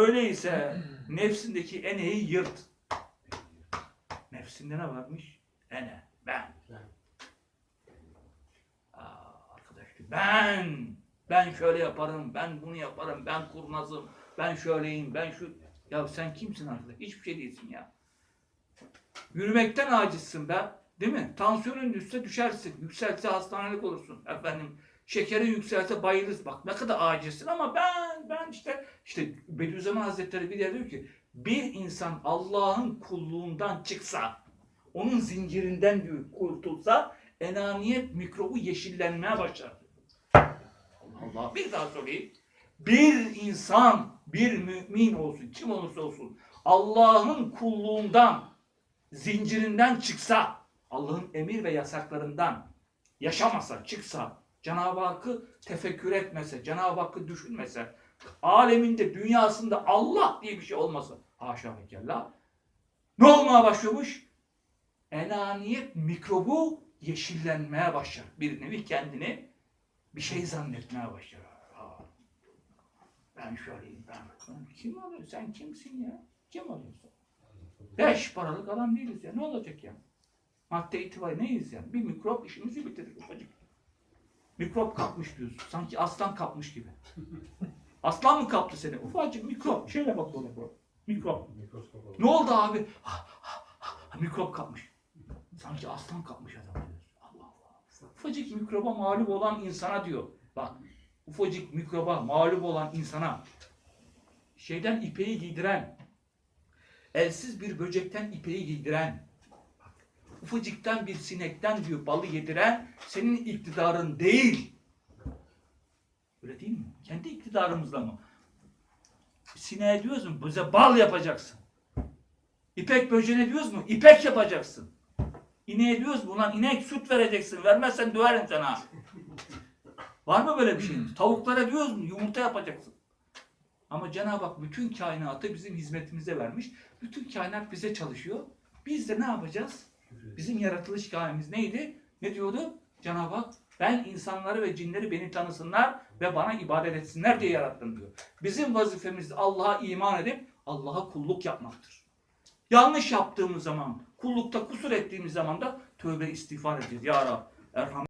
Öyleyse nefsindeki eneyi yırt. Nefsinde ne varmış? Ene, ben. Aa, arkadaş ben, ben şöyle yaparım, ben bunu yaparım, ben kurnazım, ben şöyleyim, ben şu... Ya sen kimsin arkadaş? Hiçbir şey değilsin ya. Yürümekten acizsin be. Değil mi? Tansiyonun düşse düşersin. Yükselse hastanelik olursun. Efendim şekeri yükselse bayılırsın. Bak ne kadar acizsin ama ben ben işte işte Bediüzzaman Hazretleri bir yer diyor ki bir insan Allah'ın kulluğundan çıksa onun zincirinden diyor kurtulsa enaniyet mikrobu yeşillenmeye başlar. Allah bir daha sorayım. Bir insan, bir mümin olsun, kim olursa olsun Allah'ın kulluğundan, zincirinden çıksa, Allah'ın emir ve yasaklarından yaşamasa, çıksa, Cenab-ı Hakk'ı tefekkür etmese, Cenab-ı Hakk'ı düşünmese, aleminde, dünyasında Allah diye bir şey olmasa, haşa ve kella, ne olmaya başlıyormuş? Enaniyet mikrobu yeşillenmeye başlar. Bir nevi kendini bir şey zannetmeye başlar. Aa, ben şöyleyim, ben. Kim oluyor? Sen kimsin ya? Kim oluyorsun? Beş paralık adam değiliz ya. Ne olacak ya? Madde itibariyle neyiz ya? Bir mikrop işimizi bitirir ufacık. Mikrop kapmış diyorsun. Sanki aslan kapmış gibi. Aslan mı kaptı seni? Ufacık mikrop. Şöyle bak ona bu. Mikrop. Ne oldu abi? Ha, ha, ha, mikrop kapmış. Sanki aslan kapmış adam diyorsun. Allah Allah. Ufacık mikroba mağlup olan insana diyor. Bak ufacık mikroba mağlup olan insana şeyden ipeyi giydiren, elsiz bir böcekten ipeyi giydiren, ufacıktan bir sinekten diyor balı yediren senin iktidarın değil. Öyle değil mi? Kendi iktidarımızla mı? Sineğe diyoruz mu? Bize bal yapacaksın. İpek böceğine diyoruz mu? İpek yapacaksın. İneğe diyoruz mu? Ulan inek süt vereceksin. Vermezsen döverim sana. Var mı böyle bir şeyimiz? Tavuklara diyoruz mu? Yumurta yapacaksın. Ama Cenab-ı Hak bütün kainatı bizim hizmetimize vermiş. Bütün kainat bize çalışıyor. Biz de ne yapacağız? Bizim yaratılış gayemiz neydi? Ne diyordu? Cenab-ı Hak ben insanları ve cinleri beni tanısınlar ve bana ibadet etsinler diye yarattım diyor. Bizim vazifemiz Allah'a iman edip Allah'a kulluk yapmaktır. Yanlış yaptığımız zaman, kullukta kusur ettiğimiz zaman da tövbe istiğfar edeceğiz. Ya Rab, Erham